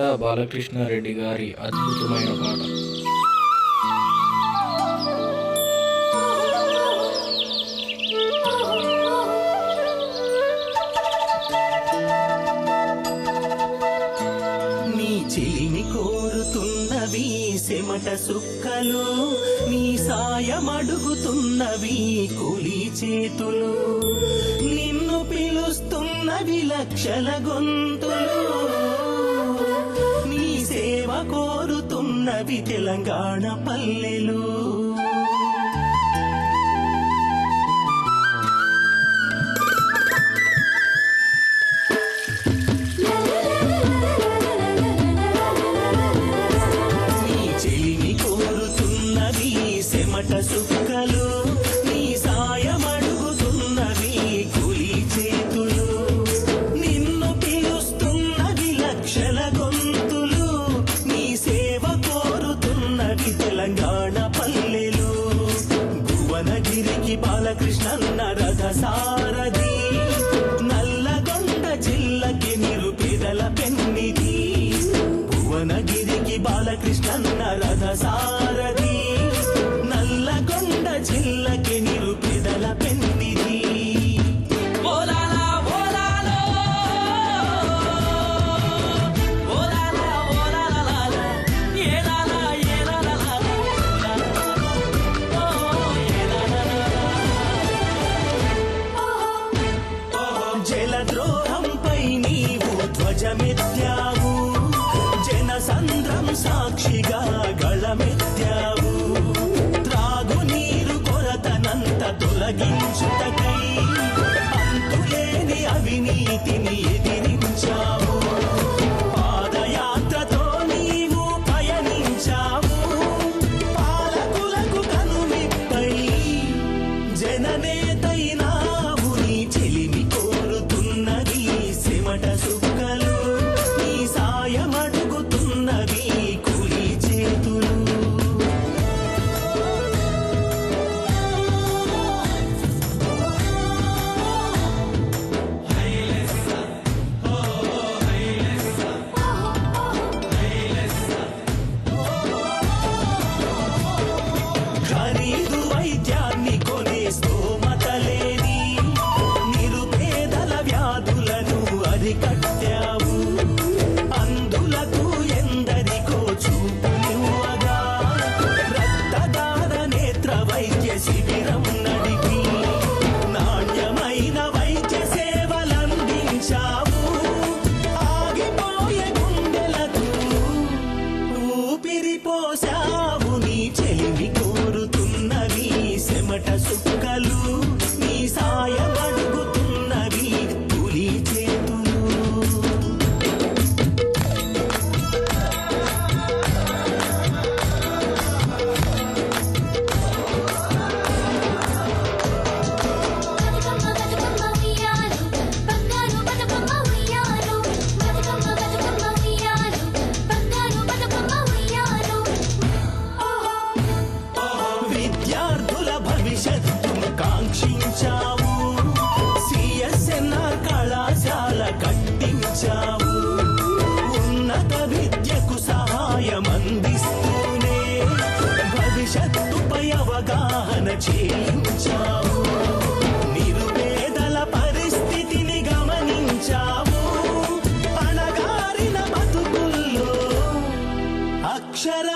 బాలకృష్ణారెడ్డి గారి అద్భుతమైన పాట. నీ చిలిమి కోరుతున్నవి సెమట సుక్కలు నీ సాయమడుగుతున్నవి కూలి చేతులు నిన్ను పిలుస్తున్నవి లక్షల గొంతులు. కోరుతున్నవి తెలంగాణ పల్లెలు. భువనగిరికి బాలకృష్ణ బాలకృష్ణన్న రథసా సాక్షిగా తొలగించుటకై అంతులేని అవినీతిని Shut up.